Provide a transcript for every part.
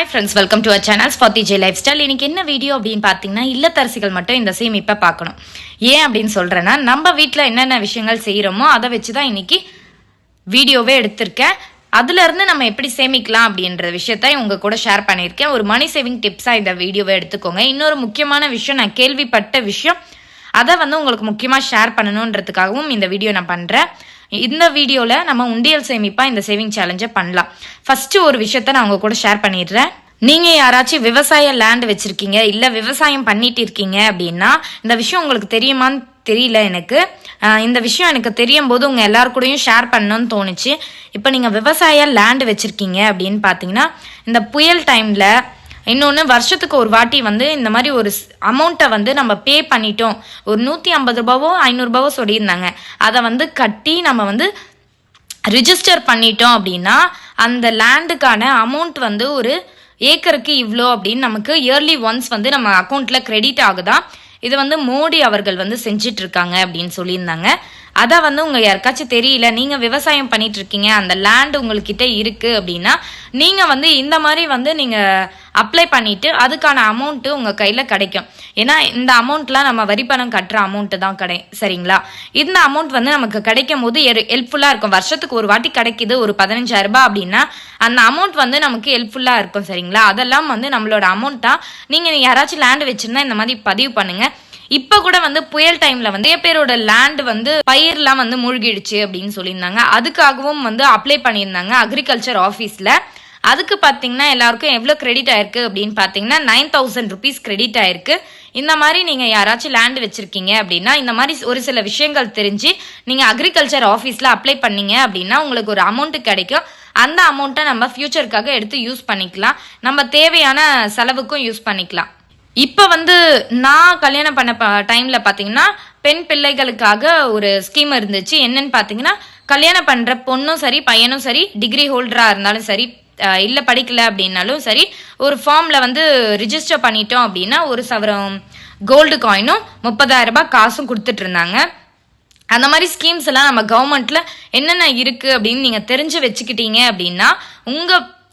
Hi friends welcome to our channel Parthi J lifestyle இன்னைக்கு என்ன video அப்படின்னு பார்த்தீங்கன்னா இல்லத்தரசிகள் மட்டும் இந்த சேமிப்பை பார்க்கணும். ஏன் அப்படின்னு சொல்கிறேன்னா நம்ம வீட்டில் என்னென்ன விஷயங்கள் செய்கிறோமோ அதை வச்சு தான் இன்னைக்கு வீடியோவே எடுத்திருக்கேன். அதுலேருந்து நம்ம எப்படி சேமிக்கலாம் அப்படின்ற விஷயத்த உங்கள் கூட ஷேர் பண்ணியிருக்கேன். ஒரு மணி சேவிங் டிப்ஸாக இந்த வீடியோவை எடுத்துக்கோங்க. இன்னொரு முக்கியமான விஷயம் நான் கேள்விப்பட்ட விஷயம் அதை வந்து உங்களுக்கு முக்கியமாக ஷேர் பண்ணணுன்றதுக்காகவும் இந்த வீடியோ நான் பண்ணுறேன் இந்த வீடியோவில் நம்ம உண்டியல் சேமிப்பாக இந்த சேவிங் சேலஞ்சை பண்ணலாம். ஃபஸ்ட்டு ஒரு விஷயத்த நான் உங்கள் கூட ஷேர் பண்ணிடுறேன். நீங்க யாராச்சும் விவசாய லேண்ட் வச்சிருக்கீங்க இல்ல விவசாயம் பண்ணிட்டு இருக்கீங்க அப்படின்னா இந்த விஷயம் உங்களுக்கு தெரியுமான்னு தெரியல எனக்கு. இந்த விஷயம் எனக்கு தெரியும் போது உங்க எல்லாருக்கூடையும் கூடயும் ஷேர் பண்ணணும்னு தோணுச்சு. இப்போ நீங்க விவசாய லேண்ட் வச்சிருக்கீங்க அப்படின்னு பாத்தீங்கன்னா இந்த புயல் டைம்ல இன்னொன்று வருஷத்துக்கு ஒரு வாட்டி வந்து இந்த மாதிரி ஒரு அமௌண்ட்டை வந்து நம்ம பே பண்ணிட்டோம். ஒரு நூற்றி ஐம்பது ரூபாவோ ஐநூறுரூபாவோ சொல்லியிருந்தாங்க. அதை வந்து கட்டி நம்ம வந்து ரிஜிஸ்டர் பண்ணிட்டோம் அப்படின்னா அந்த லேண்டுக்கான அமௌண்ட் வந்து ஒரு ஏக்கருக்கு இவ்வளோ அப்படின்னு நமக்கு இயர்லி ஒன்ஸ் வந்து நம்ம அக்கௌண்ட்டில் கிரெடிட் ஆகுதா? இது வந்து மோடி அவர்கள் வந்து செஞ்சிட்ருக்காங்க அப்படின்னு சொல்லியிருந்தாங்க. அதை வந்து உங்க யாருக்காச்சும் தெரியல நீங்க விவசாயம் பண்ணிட்டு இருக்கீங்க அந்த லேண்ட் உங்ககிட்ட இருக்கு அப்படின்னா நீங்க வந்து இந்த மாதிரி வந்து நீங்க அப்ளை பண்ணிட்டு அதுக்கான அமௌண்ட் உங்க கையில கிடைக்கும். ஏன்னா இந்த அமௌண்ட்லாம் நம்ம வரி பணம் கட்டுற அமௌண்ட் தான் கிடை சரிங்களா? இந்த அமௌண்ட் வந்து நமக்கு கிடைக்கும் போது ஹெல்ப்ஃபுல்லா இருக்கும். வருஷத்துக்கு ஒரு வாட்டி கிடைக்குது ஒரு பதினஞ்சாயிரம் ரூபாய் அப்படின்னா அந்த அமௌண்ட் வந்து நமக்கு ஹெல்ப்ஃபுல்லா இருக்கும் சரிங்களா? அதெல்லாம் வந்து நம்மளோட அமௌண்ட் தான் நீங்க யாராச்சும் லேண்ட் வச்சிருந்தா இந்த மாதிரி பதிவு பண்ணுங்க. இப்ப கூட வந்து புயல் டைம்ல வந்து பேரோட லேண்ட் வந்து பயிர்லாம் வந்து மூழ்கிடுச்சு அப்படின்னு சொல்லியிருந்தாங்க. அதுக்காகவும் வந்து அப்ளை பண்ணியிருந்தாங்க அக்ரிகல்ச்சர் ஆஃபீஸில் அதுக்கு பார்த்தீங்கன்னா எல்லாருக்கும் எவ்வளோ கிரெடிட் ஆயிருக்கு அப்படின்னு பார்த்தீங்கன்னா நைன் தௌசண்ட் ருபீஸ் கிரெடிட் ஆயிருக்கு. இந்த மாதிரி நீங்கள் யாராச்சும் லேண்ட் வச்சிருக்கீங்க அப்படின்னா இந்த மாதிரி ஒரு சில விஷயங்கள் தெரிஞ்சு நீங்கள் அக்ரிகல்ச்சர் ஆஃபீஸில் அப்ளை பண்ணீங்க அப்படின்னா உங்களுக்கு ஒரு அமௌண்ட் கிடைக்கும். அந்த அமௌண்ட்டை நம்ம ஃபியூச்சருக்காக எடுத்து யூஸ் பண்ணிக்கலாம். நம்ம தேவையான செலவுக்கும் யூஸ் பண்ணிக்கலாம். இப்போ வந்து நான் கல்யாணம் பண்ண டைமில் பார்த்தீங்கன்னா பெண் பிள்ளைகளுக்காக ஒரு ஸ்கீம் இருந்துச்சு. என்னன்னு பார்த்தீங்கன்னா கல்யாணம் பண்ணுற பொண்ணும் சரி பையனும் சரி டிகிரி ஹோல்டராக இருந்தாலும் சரி இல்லை படிக்கல அப்படின்னாலும் சரி ஒரு ஃபார்ம்ல வந்து ரிஜிஸ்டர் பண்ணிட்டோம் அப்படின்னா ஒரு சவரம் கோல்டு காயினும் முப்பதாயிரம் ரூபாய் காசும் கொடுத்துட்டு இருந்தாங்க. அந்த மாதிரி ஸ்கீம்ஸ் எல்லாம் நம்ம கவர்மெண்ட்ல என்னென்ன இருக்கு அப்படின்னு நீங்க தெரிஞ்சு வச்சுக்கிட்டீங்க அப்படின்னா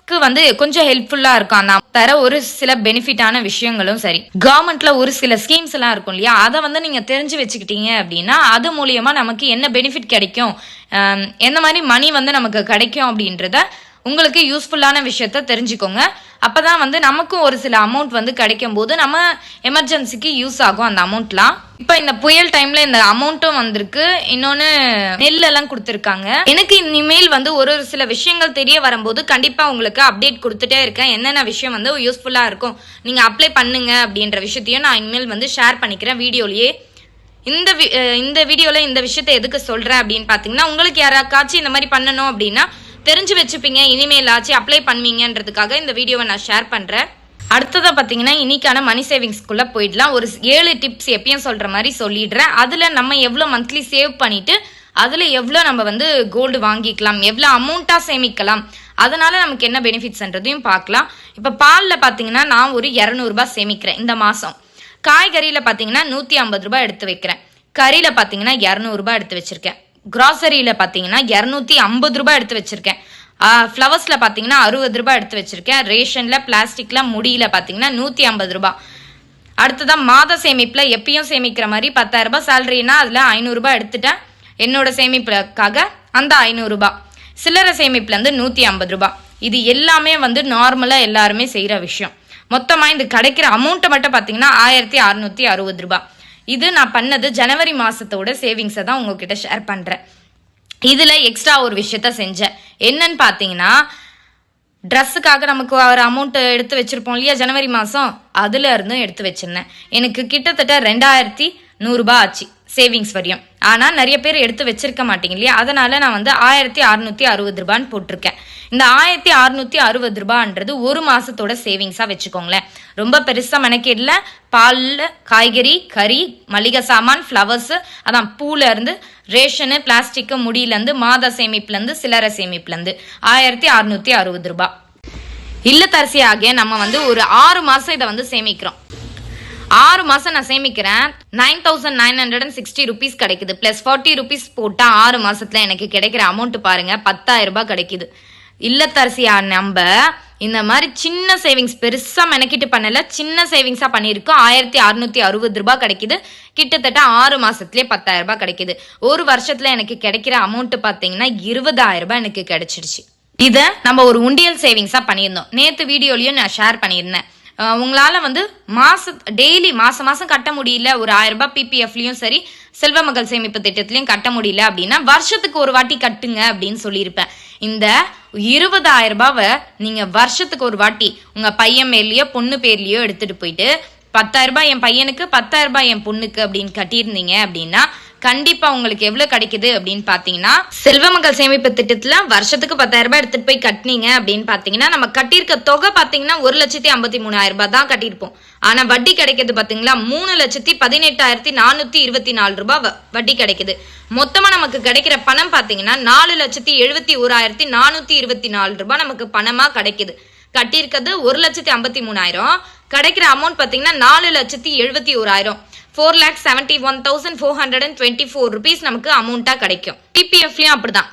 உங்களுக்கு வந்து கொஞ்சம் ஹெல்ப்ஃபுல்லா இருக்கும் அந்த தர ஒரு சில பெனிஃபிட்டான விஷயங்களும் சரி. கவர்மெண்ட்ல ஒரு சில ஸ்கீம்ஸ் எல்லாம் இருக்கும் இல்லையா? அதை வந்து நீங்க தெரிஞ்சு வச்சுக்கிட்டீங்க அப்படின்னா அது மூலியமா நமக்கு என்ன பெனிஃபிட் கிடைக்கும்? எந்த மாதிரி மணி வந்து நமக்கு கிடைக்கும் அப்படின்றத உங்களுக்கு யூஸ்ஃபுல்லான விஷயத்த தெரிஞ்சுக்கோங்க. அப்பதான் வந்து நமக்கும் ஒரு சில அமௌண்ட் வந்து கிடைக்கும் போது நம்ம எமர்ஜென்சிக்கு யூஸ் ஆகும் அந்த அமௌண்ட்லாம் இப்போ இந்த புயல் டைம்ல இந்த அமௌண்ட்டும் வந்திருக்கு. இன்னொன்னு நெல் எல்லாம் கொடுத்துருக்காங்க. எனக்கு இனிமேல் வந்து ஒரு ஒரு சில விஷயங்கள் தெரிய வரும்போது கண்டிப்பா உங்களுக்கு அப்டேட் கொடுத்துட்டே இருக்கேன். என்னென்ன விஷயம் வந்து யூஸ்ஃபுல்லா இருக்கும். நீங்க அப்ளை பண்ணுங்க அப்படின்ற விஷயத்தையும் நான் இனிமேல் வந்து ஷேர் பண்ணிக்கிறேன் வீடியோலயே. இந்த வி- இந்த வீடியோல இந்த விஷயத்தை எதுக்கு சொல்றேன் அப்படின்னு பாத்தீங்கன்னா உங்களுக்கு யாராக்காச்சும் இந்த மாதிரி பண்ணணும் அப்படின்னா தெரிஞ்சு வச்சுப்பீங்க இனிமேலாச்சும் அப்ளை பண்ணுவீங்கன்றதுக்காக இந்த வீடியோவை நான் ஷேர் பண்ணுறேன் அடுத்ததாக பார்த்தீங்கன்னா இன்னைக்கான மணி சேவிங்ஸ்க்குள்ளே போயிடலாம். ஒரு ஏழு டிப்ஸ் எப்பயும் சொல்கிற மாதிரி சொல்லிடுறேன். அதில் நம்ம எவ்வளோ மந்த்லி சேவ் பண்ணிவிட்டு அதில் எவ்வளோ நம்ம வந்து கோல்டு வாங்கிக்கலாம் எவ்வளோ அமௌண்ட்டாக சேமிக்கலாம் அதனால நமக்கு என்ன பெனிஃபிட்ஸ்ன்றதையும் பார்க்கலாம். இப்போ பாலில் பார்த்தீங்கன்னா நான் ஒரு இரநூறுபா சேமிக்கிறேன் இந்த மாதம் காய்கறியில் பார்த்தீங்கன்னா நூற்றி ஐம்பது ரூபாய் எடுத்து வைக்கிறேன். கறியில் பார்த்தீங்கன்னா இரநூறுபா எடுத்து வச்சுருக்கேன். கிராசரியில் பார்த்தீங்கன்னா இரநூத்தி ஐம்பது ரூபாய் எடுத்து வச்சிருக்கேன். ஃப்ளவர்ஸில் பார்த்தீங்கன்னா அறுபது ரூபாய் எடுத்து வச்சிருக்கேன். ரேஷனில் பிளாஸ்டிக்கில் முடியில் பார்த்தீங்கன்னா நூற்றி ஐம்பது ரூபா அடுத்ததான் மாத சேமிப்பில் எப்பயும் சேமிக்கிற மாதிரி பத்தாயிரம் ரூபாய் சேலரினா அதில் ஐநூறுரூபா எடுத்துட்டேன். என்னோட சேமிப்புக்காக அந்த ஐநூறுரூபா சில்லறை சேமிப்புலேருந்து நூற்றி ஐம்பது ரூபா இது எல்லாமே வந்து நார்மலாக எல்லாருமே செய்கிற விஷயம். மொத்தமாக இந்த கிடைக்கிற அமௌண்ட்டை மட்டும் பார்த்தீங்கன்னா ஆயிரத்தி அறுநூற்றி அறுபது ரூபாய். இது நான் பண்ணது ஜனவரி மாதத்தோட சேவிங்ஸை தான் உங்ககிட்ட ஷேர் பண்ணுறேன் இதில் எக்ஸ்ட்ரா ஒரு விஷயத்த செஞ்சேன். என்னன்னு பார்த்தீங்கன்னா ட்ரெஸ்ஸுக்காக நமக்கு ஒரு அமௌண்ட்டு எடுத்து வச்சுருப்போம் இல்லையா ஜனவரி மாதம் அதில் இருந்தும் எடுத்து வச்சிருந்தேன். எனக்கு கிட்டத்தட்ட ரெண்டாயிரத்தி நூறுரூபா ஆச்சு சேவிங்ஸ் வரையும். ஆனால் நிறைய பேர் எடுத்து வச்சிருக்க மாட்டீங்க இல்லையா? அதனால் நான் வந்து ஆயிரத்தி அறுநூற்றி அறுபது ரூபான்னு போட்டிருக்கேன். இந்த ஆயிரத்தி அறுநூத்தி அறுபது ரூபான்றது ஒரு மாசத்தோட சேவிங்ஸாக வச்சுக்கோங்களேன். ரொம்ப பெருசாக மெனக்கேடல. பால் காய்கறி கறி மளிகை சாமான் ஃப்ளவர்ஸ் அதான் பூல இருந்து ரேஷனு பிளாஸ்டிக்கு முடியிலேருந்து மாத சேமிப்புலேருந்து சில்லறை சேமிப்புலேருந்து ஆயிரத்தி அறுநூத்தி அறுபது ரூபாய். இல்லத்தரசியாக ஆகிய நம்ம வந்து ஒரு ஆறு மாசம் இதை வந்து சேமிக்கிறோம். ஆறு மாசம் நான் சேமிக்கிறேன். Nine thousand nine hundred and sixty rupees கிடைக்குது. பிளஸ் ஃபார்ட்டி ருபீஸ் போட்டால் ஆறு மாசத்துல எனக்கு கிடைக்கிற அமௌண்ட் பாருங்க பத்தாயிரம் ரூபாய் கிடைக்குது. இல்லத்தரசியா நம்ம இந்த மாதிரி சின்ன சேவிங்ஸ் பெருசா மெனக்கிட்டு பண்ணல சின்ன சேவிங்ஸா பண்ணியிருக்கோம் ஆயிரத்தி அறுநூத்தி அறுபது ரூபாய் கிடைக்குது. கிட்டத்தட்ட ஆறு மாசத்துலயே பத்தாயிரம் ரூபாய் கிடைக்குது. ஒரு வருஷத்துல எனக்கு கிடைக்கிற அமௌண்ட் பாத்தீங்கன்னா இருபதாயிரம் ரூபாய் எனக்கு கிடைச்சிருச்சு இதை நம்ம ஒரு உண்டியல் சேவிங்ஸா பண்ணியிருந்தோம். நேத்து வீடியோலயும் நான் ஷேர் பண்ணியிருந்தேன். உங்களால் உங்களால வந்து மாச டெய்லி மாசம் மாசம் கட்ட முடியல. ஒரு ஆயிரம் ரூபாய் பிபிஎஃப்லயும் சரி செல்வ மகள் சேமிப்பு திட்டத்திலயும் கட்ட முடியல அப்படின்னா வருஷத்துக்கு ஒரு வாட்டி கட்டுங்க அப்படின்னு சொல்லியிருப்பேன். இந்த இருபதாயிரம் ரூபாவை நீங்க வருஷத்துக்கு ஒரு வாட்டி உங்க பையன் மேலயோ பொண்ணு பேர்லயோ எடுத்துட்டு போயிட்டு பத்தாயிரம் ரூபாய் என் பையனுக்கு பத்தாயிரம் ரூபாய் என் பொண்ணுக்கு அப்படின்னு கட்டியிருந்தீங்க அப்படின்னா கண்டிப்பா உங்களுக்கு எவ்வளவு கிடைக்குது அப்படின்னு பாத்தீங்கன்னா செல்வ சேமிப்பு திட்டத்துல வருஷத்துக்கு பத்தாயிரம் ரூபாய் எடுத்துட்டு போய் கட்டினீங்க அப்படின்னு பாத்தீங்கன்னா நம்ம கட்டியிருக்க தொகை பாத்தீங்கன்னா ஒரு லட்சத்தி ஐம்பத்தி மூணாயிரம் ரூபாய் தான் கட்டியிருப்போம். ஆனா வட்டி கிடைக்கிறது பாத்தீங்களா மூணு லட்சத்தி பதினெட்டாயிரத்தி நானூத்தி இருபத்தி நாலு ரூபாய் வ- வட்டி கிடைக்குது. மொத்தமா நமக்கு கிடைக்கிற பணம் பாத்தீங்கன்னா நாலு லட்சத்தி எழுபத்தி ஓராயிரத்தி நானூத்தி இருபத்தி நாலு ரூபாய் நமக்கு பணமா கிடைக்குது. கட்டியிருக்கிறது ஒரு லட்சத்தி ஐம்பத்தி மூணாயிரம். கிடைக்கிற அமௌண்ட் பார்த்தீங்கன்னா நாலு லட்சத்தி எழுபத்தி ஓராயிரம். Four lakh seventy one thousand four hundred and twenty four rupees நமக்கு அமௌண்ட்டாக கிடைக்கும் பிபிஎஃப்லையும் அப்படிதான்.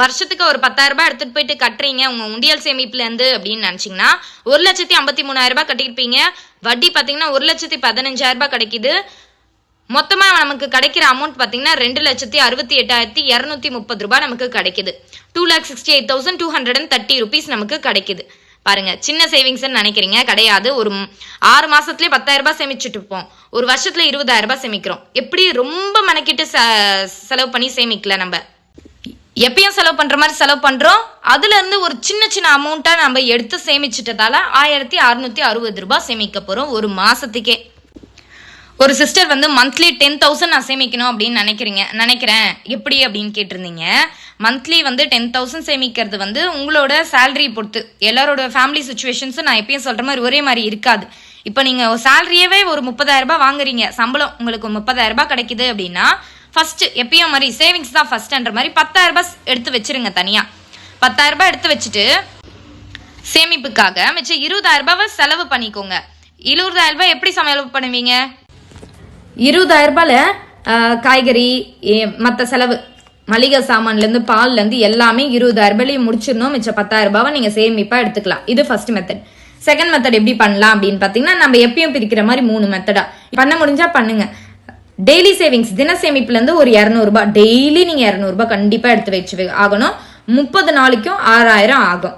வருஷத்துக்கு ஒரு பத்தாயிரம் ரூபாய் எடுத்துட்டு போயிட்டு கட்டுறீங்க உங்க உண்டியல் சேமிப்புல இருந்து அப்படின்னு நினைச்சீங்கன்னா ஒரு லட்சத்தி ஐம்பத்தி மூணாயிரம் ரூபாய் கட்டியிருப்பீங்க. வட்டி பார்த்தீங்கன்னா ஒரு லட்சத்தி பதினஞ்சாயிரம் ரூபாய் கிடைக்குது. மொத்தமா நமக்கு கிடைக்கிற அமௌண்ட் பாத்தீங்கன்னா ரெண்டு லட்சத்தி அறுபத்தி எட்டாயிரத்தி இரநூத்தி முப்பது ரூபாய் நமக்கு கிடைக்குது. Two lakh sixty eight thousand two hundred and thirty rupees நமக்கு கிடைக்குது. பாருங்க சின்ன சேவிங்ஸ்னு நினைக்கிறீங்க கிடையாது. ஒரு ஆறு மாசத்துலயே பத்தாயிரம் ரூபாய் சேமிச்சுட்டு இருப்போம். ஒரு வருஷத்துல இருபதாயிரம் ரூபாய் சேமிக்கிறோம். எப்படி ரொம்ப மெனக்கிட்டு ச- செலவு பண்ணி சேமிக்கல நம்ம? எப்பயும் செலவு பண்ற மாதிரி செலவு பண்றோம். அதுல இருந்து ஒரு சின்ன சின்ன அமௌண்ட்டா நம்ம எடுத்து சேமிச்சிட்டதால ஆயிரத்தி அறுநூத்தி அறுபது ரூபாய் சேமிக்க போறோம் ஒரு மாசத்துக்கே. ஒரு சிஸ்டர் வந்து மந்த்லி டென் தௌசண்ட் நான் சேமிக்கணும் அப்படின்னு நினைக்கிறீங்க நினைக்கிறேன். எப்படி அப்படின்னு கேட்டிருந்தீங்க? மந்த்லி வந்து டென் தௌசண்ட் சேமிக்கிறது வந்து உங்களோட சேலரி பொறுத்து. எல்லாரோட ஃபேமிலி சுச்சுவேஷன்ஸும் நான் எப்பயும் சொல்ற மாதிரி ஒரே மாதிரி இருக்காது. இப்போ நீங்க சேலரியவே ஒரு முப்பதாயிரம் ரூபாய் வாங்குறீங்க. சம்பளம் உங்களுக்கு முப்பதாயிரம் ரூபாய் கிடைக்குது அப்படின்னா ஃபர்ஸ்ட் எப்பயும் மாதிரி சேவிங்ஸ் தான் ஃபர்ஸ்ட்ன்ற மாதிரி பத்தாயிரம் ரூபாய் எடுத்து வச்சிருங்க தனியா. பத்தாயிரம் ரூபாய் எடுத்து வச்சுட்டு சேமிப்புக்காக மிச்சம் இருபதாயிரம் செலவு பண்ணிக்கோங்க. இருபதாயிரம் ரூபாய் எப்படி செலவு பண்ணுவீங்க? இருபதாயிரம் ரூபாயில காய்கறி மற்ற செலவு. மளிகை சாமான்லேருந்து பால்லேருந்து எல்லாமே இருபதாயிரம் முடிச்சிடணும் மிச்சம் பத்தாயிரம் ரூபாவை நீங்கள் சேமிப்பாக எடுத்துக்கலாம். இது ஃபர்ஸ்ட் மெத்தட் செகண்ட் மெத்தட் எப்படி பண்ணலாம் அப்படின்னு பார்த்தீங்கன்னா நம்ம எப்பயும் பிரிக்கிற மாதிரி மூணு மெத்தடா பண்ண முடிஞ்சா பண்ணுங்க. டெய்லி சேவிங்ஸ் தின சேமிப்புலேருந்து ஒரு இரநூறுபா. டெய்லி நீங்கள் இரநூறுபா கண்டிப்பாக எடுத்து வச்சு ஆகணும். முப்பது நாளைக்கும் ஆறாயிரம் ஆகும்.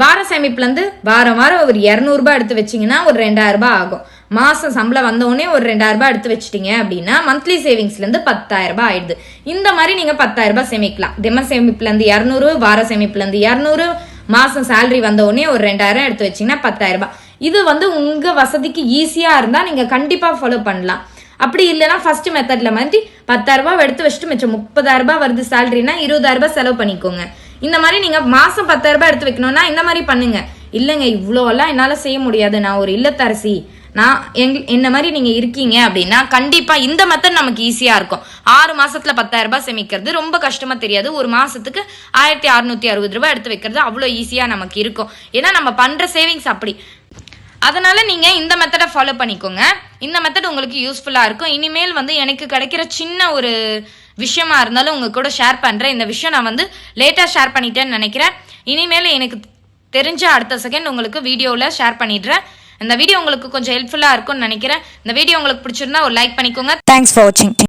வார சேமிப்புலேருந்து வாரம் வாரம் ஒரு இரநூறுபா எடுத்து வச்சிங்கன்னா ஒரு ரெண்டாயிரம் ரூபாய் ஆகும். மாதம் சம்பளம் வந்த ஒரு ரெண்டாயிரரூபா எடுத்து வச்சிட்டீங்க அப்படின்னா மந்த்லி சேவிங்ஸ்லேருந்து பத்தாயிரரூபா ஆயிடுது. இந்த மாதிரி நீங்கள் பத்தாயிரரூபா சேமிக்கலாம். தின சேமிப்புலேருந்து இரநூறு வார சேமிப்புலேருந்து இரநூறு மாதம் சேலரி வந்த ஒரு ரெண்டாயிரம் எடுத்து வச்சிங்கன்னா பத்தாயிரரூபா இது வந்து உங்கள் வசதிக்கு ஈஸியாக இருந்தால் நீங்கள் கண்டிப்பாக ஃபாலோ பண்ணலாம். அப்படி இல்லைன்னா ஃபர்ஸ்ட் மெத்தடில் மாதிரி பத்தாயிரரூபா எடுத்து வச்சுட்டு மிச்சம் முப்பதாயிரரூபா வருது சேலரினா இருபதாயிரரூபா செலவு பண்ணிக்கோங்க. இந்த மாதிரி நீங்கள் மாதம் பத்தாயிரரூபா எடுத்து வைக்கணும்னா இந்த மாதிரி பண்ணுங்க. இல்லைங்க இவ்வளோலாம் என்னால் செய்ய முடியாது. நான் ஒரு இல்லத்தரசி. நான் எங் என்ன மாதிரி நீங்க இருக்கீங்க அப்படின்னா கண்டிப்பா இந்த மெத்தட் நமக்கு ஈஸியா இருக்கும். ஆறு மாசத்துல பத்தாயிரம் ரூபாய் சேமிக்கிறது ரொம்ப கஷ்டமா தெரியாது. ஒரு மாசத்துக்கு ஆயிரத்தி அறுநூத்தி அறுபது ரூபாய் எடுத்து வைக்கிறது அவ்வளோ ஈஸியா நமக்கு இருக்கும். ஏன்னா நம்ம பண்ற சேவிங்ஸ் அப்படி. அதனால நீங்க இந்த மெத்தடை ஃபாலோ பண்ணிக்கோங்க. இந்த மெத்தட் உங்களுக்கு யூஸ்ஃபுல்லா இருக்கும். இனிமேல் வந்து எனக்கு கிடைக்கிற சின்ன ஒரு விஷயமா இருந்தாலும் உங்க கூட ஷேர் பண்றேன். இந்த விஷயம் நான் வந்து லேட்டா ஷேர் பண்ணிட்டேன்னு நினைக்கிறேன். இனிமேல் எனக்கு தெரிஞ்ச அடுத்த செகண்ட் உங்களுக்கு வீடியோவில் ஷேர் பண்ணிடுறேன். இந்த வீடியோ உங்களுக்கு கொஞ்சம் ஹெல்ப்ஃபுல்லாக இருக்கும்னு நினைக்கிறேன். இந்த வீடியோ உங்களுக்கு பிடிச்சிருந்தா ஒரு லைக் பண்ணிக்கோங்க. தேங்க்ஸ் ஃபார் வாட்சிங்